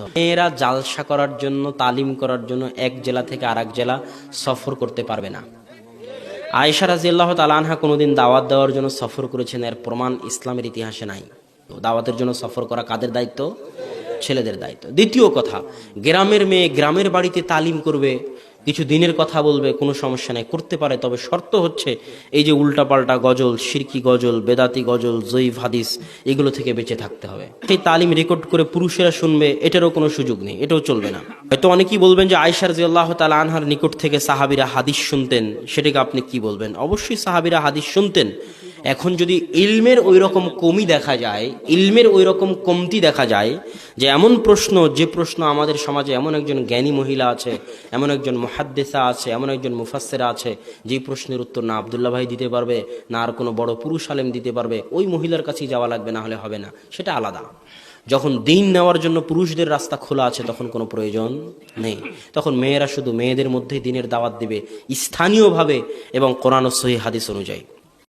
মেয়েরা জালসা করার জন্য, তালিম করার জন্য এক জেলা থেকে আর জেলা সফর করতে পারবে না। আয়েশা রাজিয়াল্লাহ তালানহা কোনোদিন দাওয়াত দেওয়ার জন্য সফর করেছেন, এর প্রমাণ ইসলামের ইতিহাসে নাই। দাওয়াতের জন্য সফর করা কাদের দায়িত্ব? ছেলেদের দায়িত্ব। দ্বিতীয় কথা, গ্রামের মেয়ে গ্রামের বাড়িতে তালিম করবে কিছু দিনের কথা বলবে, কোনো সমস্যা নেই। করতে পারে, তবে শর্ত হচ্ছে এই যে উল্টাপাল্টা গজল শিরকি গজল, বেদাতি গজল, জয়ীফ হাদিস, এগুলো থেকে বেঁচে থাকতে হবে। সেই তালিম রেকর্ড করে পুরুষেরা শুনবে, এটারও কোনো সুযোগ নেই, এটাও চলবে না। হয়তো অনেকেই বলবেন যে আয়সার আল্লাহ তালা আনহার নিকট থেকে সাহাবিরা হাদিস শুনতেন, সেটাকে আপনি কি বলবেন? অবশ্যই সাহাবিরা হাদিস শুনতেন এখন যদি ইলমের ওই রকম কমি দেখা যায়, ইলমের ওই রকম কমতি দেখা যায়, যে এমন প্রশ্ন, যে প্রশ্ন আমাদের সমাজে এমন একজন জ্ঞানী মহিলা আছে, এমন একজন মহাদ্দেসা আছে, এমন একজন মুফাসসেরা আছে যেই প্রশ্নের উত্তর না আবদুল্লাহ ভাই দিতে পারবে, না আর কোনো বড় পুরুষ আলেম দিতে পারবে, ওই মহিলার কাছেই যাওয়া লাগবে, না হলে হবে না। সেটা আলাদা। যখন দিন নেওয়ার জন্য পুরুষদের রাস্তা খোলা আছে, তখন কোনো প্রয়োজন নেই। তখন মেয়েরা শুধু মেয়েদের মধ্যেই দিনের দাওয়াত দিবে, স্থানীয়ভাবে এবং কোরআন সহি হাদিস অনুযায়ী।